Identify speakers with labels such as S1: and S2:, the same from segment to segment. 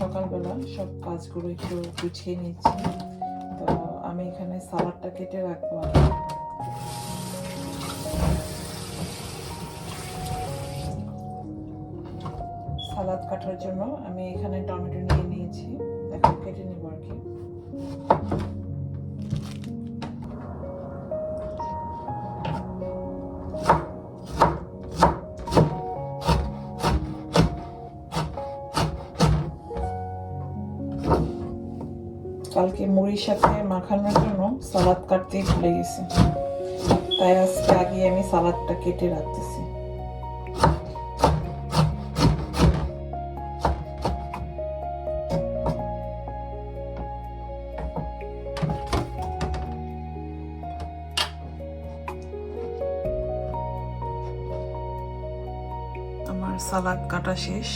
S1: সকালবেলা সব কাজগুলো একটু গুছিয়ে নিচ্ছি। তো আমি এখানে সালাডটা কেটে রাখব। সালাদ কাটার জন্য আমি এখানে টমেটো নিয়ে নিয়েছি। এখন কেটে নেব আর কি। কালকে মুড়ির সাথে মাখানোর জন্য সালাদ কাটতেই ভুলে গেছি। তাই আজকে আগে আমি সালাদটা কেটে রাখতেছি। আমার সালাদ কাটা শেষ।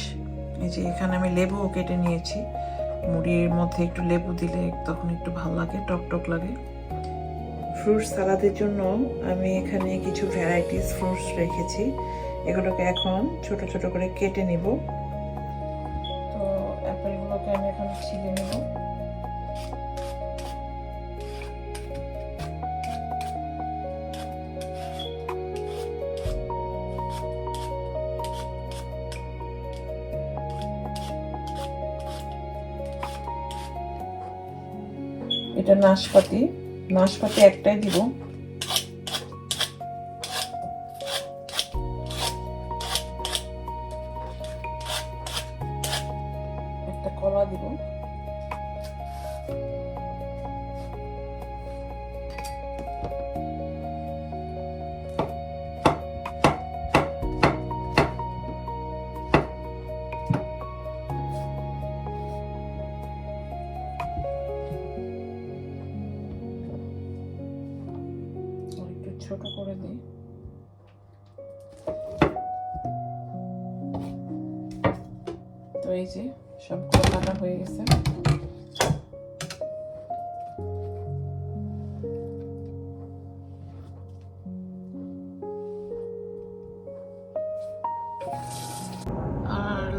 S1: এই যে এখানে আমি লেবুও কেটে নিয়েছি। মুড়ির মধ্যে একটু লেবু দিলে তখন একটু ভালো লাগে টক টক লাগে। ফ্রুট সালাদের জন্য আমি এখানে কিছু ভ্যারাইটিস ফ্রুটস রেখেছি। এগুলোকে এখন ছোট ছোট করে কেটে নিব। তো অ্যাপেলগুলোকে আমি এখন ছিলে নেব। এটা নাশপাতি। নাশপাতি একটাই দিব। ছোট করে দিই। তো এই যে সবগুলো কাটা হয়ে গেছে।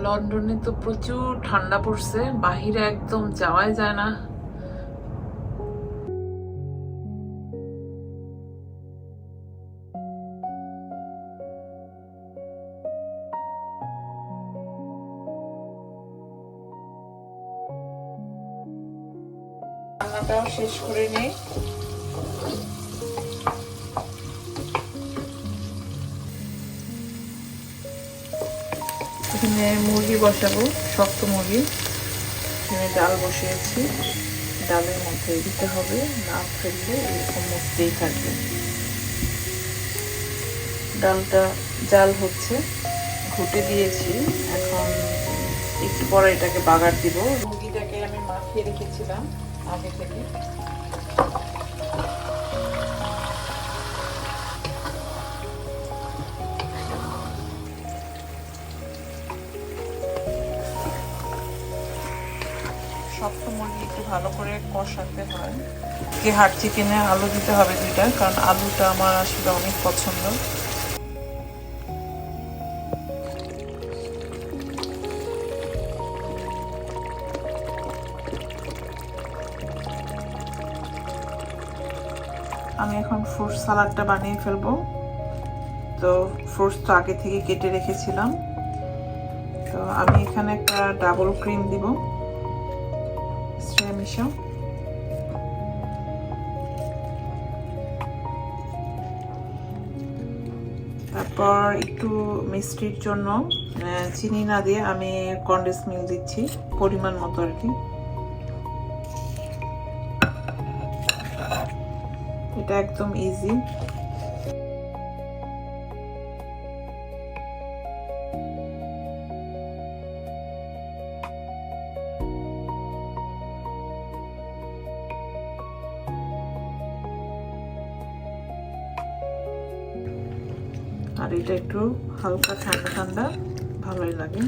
S1: লন্ডনে তো প্রচুর ঠান্ডা পড়ছে, বাহিরে একদম যাওয়াই যায় না। রান্নাটাও শেষ করে নেই এখানে মুরগি বসাবো, শক্ত মুরগি। এখানে ডাল বসিয়েছি। ডালের মধ্যে দিতে হবে, না ফেললে এরকম মুখতেই থাকবে। ডালটা জাল হচ্ছে, ঘুটে দিয়েছি। এখন একটু পরে এটাকে বাগার দিব। মুরগিটাকে আমি মাখিয়ে রেখেছিলাম। আগে থেকে। একটু ভালো করে কষাতে হয়। কি হাট চিকেনে আলু দিতে হবে দুইটা, কারণ আলুটা আমার আসলে অনেক পছন্দ। আমি এখন ফ্রুট সালাডটা বানিয়ে ফেলব। তো ফ্রুটস তো আগে থেকে কেটে রেখেছিলাম। তো আমি এখানে একটা ডাবল ক্রিম দিব। শ্রেয়া মিশা। তারপর একটু মিষ্টির জন্য চিনি না দিয়ে আমি কন্ডেন্স মিল দিচ্ছি, পরিমাণ মতো আর কি। এটা একদম ইজি আর এটা একটু হালকা ঠান্ডা ঠান্ডা ভালোই লাগে।